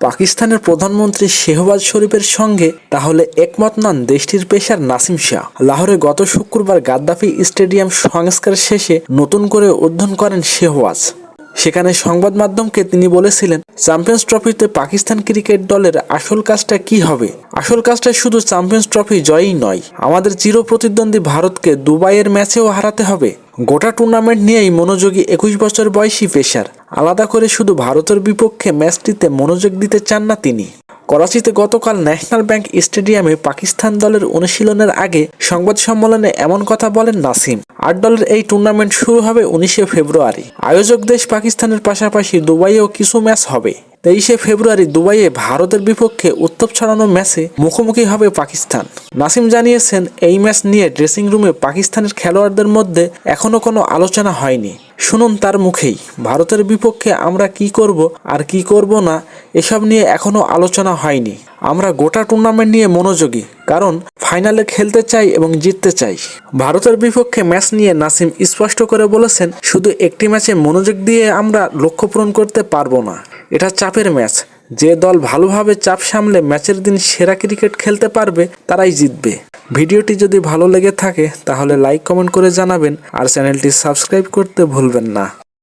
পাকিস্তানের প্রধানমন্ত্রী শেহবাজ শরীফের সঙ্গে তাহলে একমত নন দেশটির পেশার নাসিম শাহ। লাহোরে গত শুক্রবার গাদ্দাফি স্টেডিয়াম সংস্কার শেষে নতুন করে অধ্যয়ন করেন শেহওয়াজ। সেখানে সংবাদ মাধ্যমকে তিনি বলেছিলেন চ্যাম্পিয়ন্স ট্রফিতে পাকিস্তান ক্রিকেট দলের আসল কাজটা কি হবে? আসল কাজটা শুধু চ্যাম্পিয়ন্স ট্রফি জয়ই নয়, আমাদের চির প্রতিদ্বন্দ্বী ভারতকে দুবাইয়ের ম্যাচেও হারাতে হবে। গোটা টুর্নামেন্ট নিয়েই মনোযোগী একুশ বছর বয়সী পেশার। আলাদা করে শুধু ভারতের বিপক্ষে ম্যাচটিতে মনোযোগ দিতে চান না তিনি। করাচিতে গতকাল ন্যাশনাল ব্যাংক স্টেডিয়ামে পাকিস্তান দলের অনুশীলনের আগে সংবাদ সম্মেলনে এমন কথা বলেন নাসিম। আট দলের এই টুর্নামেন্ট শুরু হবে উনিশে ফেব্রুয়ারি। আয়োজক দেশ পাকিস্তানের পাশাপাশি দুবাইয়েও কিছু ম্যাচ হবে। তেইশে ফেব্রুয়ারি দুবাইয়ে ভারতের বিপক্ষে উত্তপ ছড়ানো ম্যাচে মুখোমুখি হবে পাকিস্তান। নাসিম জানিয়েছেন, এই ম্যাচ নিয়ে ড্রেসিং রুমে পাকিস্তানের খেলোয়াড়দের মধ্যে এখনও কোনো আলোচনা হয়নি। শুনুন তার মুখেই, ভারতের বিপক্ষে আমরা কি করব আর কি করব না, এসব নিয়ে এখনও আলোচনা হয়নি। আমরা গোটা টুর্নামেন্ট নিয়ে মনোযোগী, কারণ ফাইনালে খেলতে চাই এবং জিততে চাই। ভারতের বিপক্ষে ম্যাচ নিয়ে নাসিম স্পষ্ট করে বলেছেন, শুধু একটি ম্যাচে মনোযোগ দিয়ে আমরা লক্ষ্য পূরণ করতে পারব না। এটা চাপের ম্যাচ। যে দল ভালোভাবে চাপ সামলে ম্যাচের দিন সেরা ক্রিকেট খেলতে পারবে, তারাই জিতবে। ভিডিওটি যদি ভালো লেগে থাকে, তাহলে লাইক, কমেন্ট করে জানাবেন, আর চ্যানেলটি সাবস্ক্রাইব করতে ভুলবেন না।